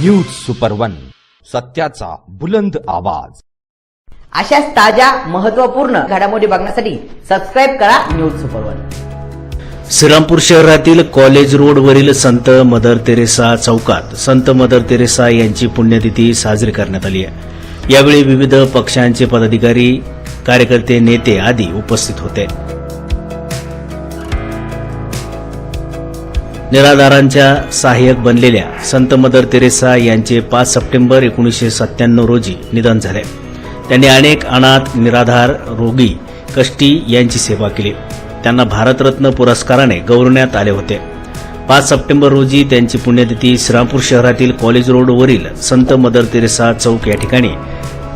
News super one सत्याचा बुलंद आवाज. अशाच ताज्या महत्त्वपूर्ण घडामोडी बघण्यासाठी सबस्क्राईब करा न्यूज सुपर वन श्रीरामपूर शहरातील कॉलेज रोडवरील संत मदर तेरेसा चौकात संत मदर तेरेसा यांची पुण्यतिथी साजरी करण्यात आली आहे. यावेळी विविध पक्षांचे पदाधिकारी कार्यकर्ते नेते आदी उपस्थित होते. निराधारांच्या सहाय्यक बनलेल्या संत मदर तेरेसा यांचे पाच सप्टेंबर एकोणीसशे सत्त्याण्णव रोजी निधन झाले. त्यांनी अनेक अनाथ निराधार रोगी कष्टी यांची सेवा केली. त्यांना भारतरत्न पुरस्काराने गौरवण्यात आले होते. पाच सप्टेंबर रोजी त्यांची पुण्यतिथी श्रीरामपूर शहरातील कॉलेज रोडवरील संत मदर तेरेसा चौक या ठिकाणी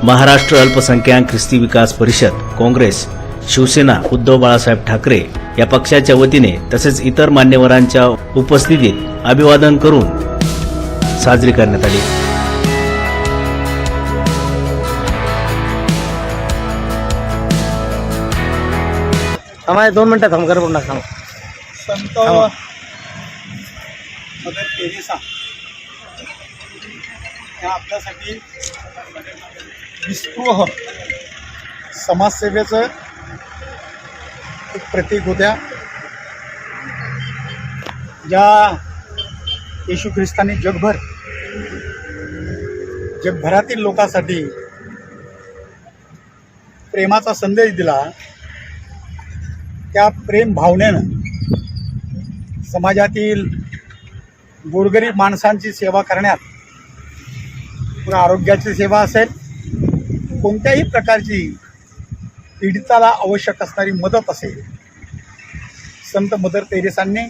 महाराष्ट्र अल्पसंख्याक ख्रिस्ती विकास परिषद काँग्रेस शिवसेना उद्धव बाळासाहेब ठाकरे या पक्षाच्या वतीने तसेच इतर मान्यवरांच्या उपस्थितीत अभिवादन करून साजरी करण्यात आली. थांबा दोन मिनिटं थांब कर संत मदर तेरेसा या आपल्यासाठी निस्पृह समाजसेवेचं एक प्रतीक होत्या. ज्या येशू ख्रिस्तानी जगभर जगभरातील लोकांसाठी प्रेमाचा संदेश दिला त्या प्रेम भावनेनं समाजातील गोरगरीब माणसांची सेवा करण्यात पुन्हा आरोग्याची सेवा असेल कोणत्याही प्रकारची पीडिताला आवश्यक असणारी मदत असेल. संत मदर तेरेसांनी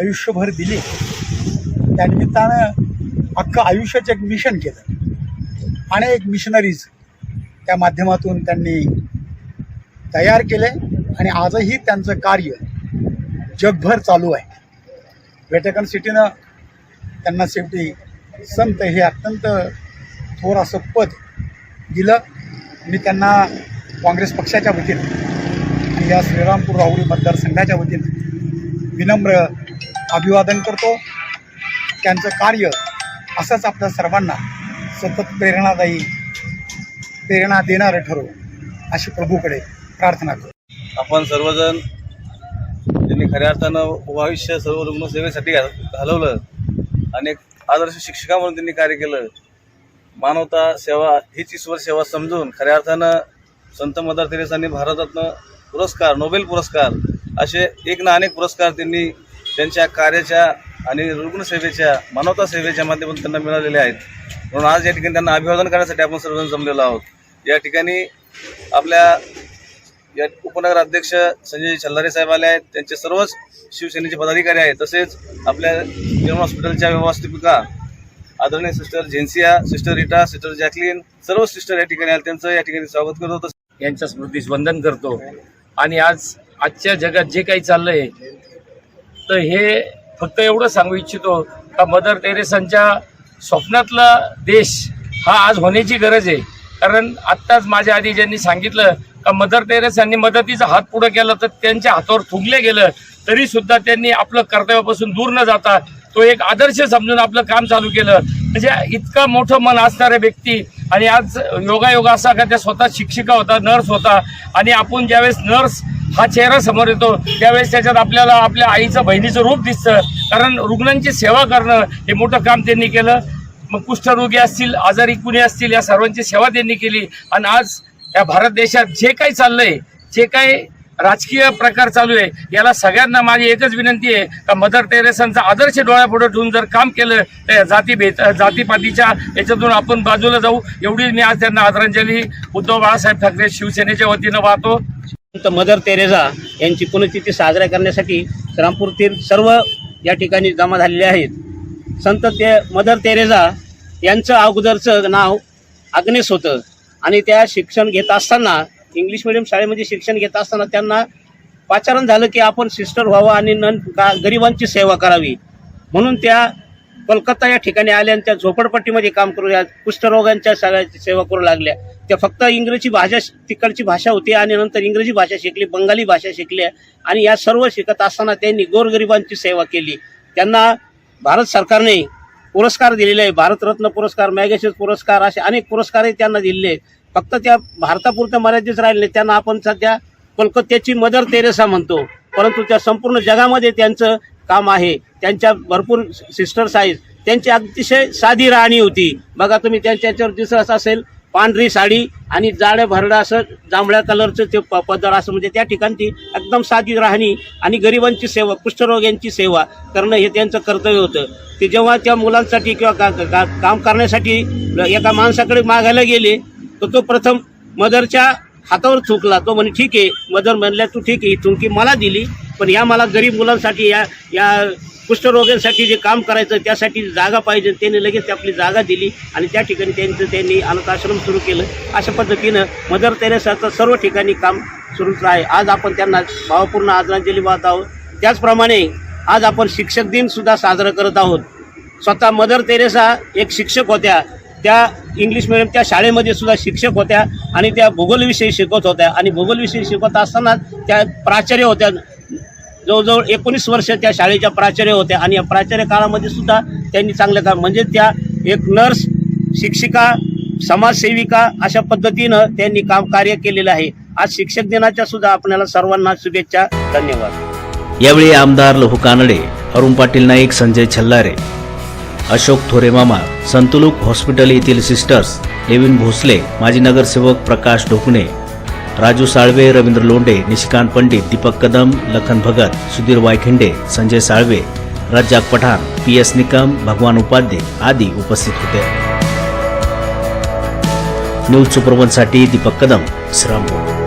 आयुष्यभर दिली. त्यानिमित्तानं अख्खं आयुष्याचं एक मिशन केलं. अनेक मिशनरीज त्या माध्यमातून त्यांनी तयार केले आणि आजही त्यांचं कार्य जगभर चालू आहे. व्हॅटिकन सिटीनं त्यांना शेवटी संत हे अत्यंत थोर असं पद दिलं. मी त्यांना काँग्रेस पक्षाच्या वतीनं आणि या श्रीरामपूर राहुरी मतदारसंघाच्या वतीनं विनम्र अभिवादन करतो. त्यांचं कार्य असंच आपल्या सर्वांना सतत प्रेरणादायी प्रेरणा देणारं ठरव अशी प्रभूकडे प्रार्थना करतो. आपण सर्वजण त्यांनी खऱ्या अर्थानं भविष्य सर्व रुग्णसेवेसाठी घा घालवलं आणि आदर्श शिक्षिका म्हणून त्यांनी कार्य केलं मानवता सेवा हीच ईश्वर सेवा समजून खऱ्या अर्थानं संत मदर तेरेसांनी भारतरत्न पुरस्कार नोबेल पुरस्कार असे एक ना अनेक पुरस्कार त्यांनी त्यांच्या कार्याच्या आणि रुग्णसेवेच्या मानवता सेवेच्या माध्यमातून त्यांना मिळालेले आहेत. म्हणून आज या ठिकाणी त्यांना अभिवादन करण्यासाठी आपण सर्वजण जमलेलो आहोत. या ठिकाणी आपल्या या उपनगर अध्यक्ष संजय छल्लारे साहेब आले आहेत. त्यांचे सर्वच शिवसेनेचे पदाधिकारी आहेत. तसेच आपल्या निर्मळ हॉस्पिटलच्या व्यवस्थापिका आदरणीय sister Zensia sister Rita sister Jacqueline सर्व सिस्टर या ठिकाणी आले. त्यांचं या ठिकाणी स्वागत करत होतं. यांच्या स्मृतीस वंदन करतो. आणि आज आजच्या जगात जे काही चाललंय तर हे फक्त एवढं सांगू इच्छितो का मदर टेरेसांच्या स्वप्नातला देश हा आज होण्याची गरज आहे. कारण आत्ताच माझ्या आधी ज्यांनी सांगितलं का मदर टेरेसांनी मदतीचा हात पुढे केला तर त्यांच्या हातावर थुंकले गेलं तरी सुद्धा त्यांनी आपलं कर्तव्यापासून दूर न जाता तो एक आदर्श समजून आपलं काम चालू केलं. म्हणजे इतका मोठं मन असणाऱ्या व्यक्ती आणि आज योगायोग असा का त्या स्वतः शिक्षिका होता नर्स होता. आणि आपण ज्यावेळेस नर्स हा चेहरा समोर येतो त्यावेळेस त्याच्यात आपल्याला आपल्या आईचं बहिणीचं रूप दिसतं. कारण रुग्णांची सेवा करणं हे मोठं काम त्यांनी केलं. मग कुष्ठरोगी असतील आजारी कुणी असतील या सर्वांची सेवा त्यांनी केली. आणि आज या भारत देशात जे काही चाललंय जे काही राजकीय प्रकार चालू आहे. याला सगळ्यांना माझी एकच विनंती आहे का मदर टेरेसांचा आदर्श डोळ्यापुढे ठेवून जर काम केलं तर जाती भेद जातीपातीच्या याच्यातून आपण बाजूला जाऊ. एवढी मी आज त्यांना आदरांजली. उद्धव बाळासाहेब ठाकरे शिवसेनेच्या वतीनं वाहतो. संत मदर तेरेसा यांची पुण्यतिथी साजरा करण्यासाठी रामपूरतील सर्व या ठिकाणी जमा झालेले आहेत. संत ते मदर तेरेजा यांचं अगोदरचं नाव आग्नेस होतं. आणि त्या शिक्षण घेत असताना इंग्लिश मिडियम शाळेमध्ये शिक्षण घेत असताना त्यांना पाचारण झालं की आपण सिस्टर व्हावं आणि नन का गरिबांची सेवा करावी. म्हणून त्या कोलकाता या ठिकाणी आल्या आणि त्या झोपडपट्टीमध्ये काम करू या कुष्ठरोगांच्या सगळ्याची सेवा करू लागल्या. त्या फक्त इंग्रजी भाषा तिकडची भाषा होती आणि नंतर इंग्रजी भाषा शिकली बंगाली भाषा शिकली आणि या सर्व शिकत असताना त्यांनी गोरगरिबांची सेवा केली. त्यांना भारत सरकारने पुरस्कार दिलेले आहे. भारतरत्न पुरस्कार मॅगेसेस पुरस्कार असे अनेक पुरस्कारही त्यांना दिलेले आहेत. फक्त त्या भारतापुरतं मर्यादित राहिले नाही. त्यांना आपण सध्या कोलकात्याची मदर तेरेसा म्हणतो. परंतु त्या संपूर्ण जगामध्ये त्यांचं काम आहे. त्यांच्या भरपूर सिस्टर्स आहेत. त्यांची अतिशय साधी राहणी होती. बघा तुम्ही त्यांच्या याच्यावर दिसत असेल पांढरी साडी आणि जाडं भरडं असं जांभळ्या कलरचं ते प पदर असं म्हणजे त्या ठिकाणची एकदम साधी राहणी आणि गरिबांची सेवा कुष्ठरोग्यांची सेवा करणं हे त्यांचं कर्तव्य होतं. ते जेव्हा त्या मुलांसाठी किंवा का, का, काम करण्यासाठी एका माणसाकडे मागायला गेले तर तो प्रथम मदरच्या हातावर चुकला. तो म्हणे ठीक आहे मदर म्हणल्या तू ठीक आहे ही थुंकी मला दिली पण या मला गरीब मुलांसाठी या या कुष्ठरोग्यांसाठी जे काम करायचं त्यासाठी जागा पाहिजे. त्यांनी लगेच आपली जागा दिली आणि त्या ठिकाणी त्यांचं त्यांनी अनाथाश्रम सुरू केलं. अशा पद्धतीनं मदर तेरेसाचं सर्व ठिकाणी काम सुरूच आहे. आज आपण त्यांना भावपूर्ण आदरांजली वाहत आहोत. त्याचप्रमाणे आज आपण शिक्षक दिनसुद्धा साजरा करत आहोत. स्वतः मदर तेरेसा एक शिक्षक होत्या. त्या इंग्लिश मिडियम त्या शाळेमध्ये सुद्धा शिक्षक होत्या आणि त्या भूगोलविषयी शिकवत होत्या. आणि भूगोलविषयी शिकवत असताना त्या प्राचार्य होत्या. जवळजवळ एकोणीस वर्ष त्या शाळेच्या प्राचार्य होत्या. आणि या प्राचार्य काळामध्ये सुद्धा त्यांनी चांगलं काम म्हणजे त्या एक नर्स शिक्षिका समाजसेविका अशा पद्धतीनं त्यांनी काम कार्य केलेलं आहे. आज शिक्षक दिनाच्या सुद्धा आपल्याला सर्वांना शुभेच्छा. धन्यवाद. यावेळी आमदार लहू कानडे अरुण पाटील नाईक संजय छल्लारे अशोक थोरे मामा संतुलुक हॉस्पिटल येथील सिस्टर्स लेविन भोसले माजी नगरसेवक प्रकाश ढोकणे राजू साळवे रवींद्र लोंढे निशिकांत पंडित दीपक कदम लखन भगत सुधीर वायखिंडे संजय साळवे रज्जाक पठाण पी एस निकम भगवान उपाध्ये आदी उपस्थित होते. न्यूज सुपरवनसाठी दीपक कदम श्रामपूर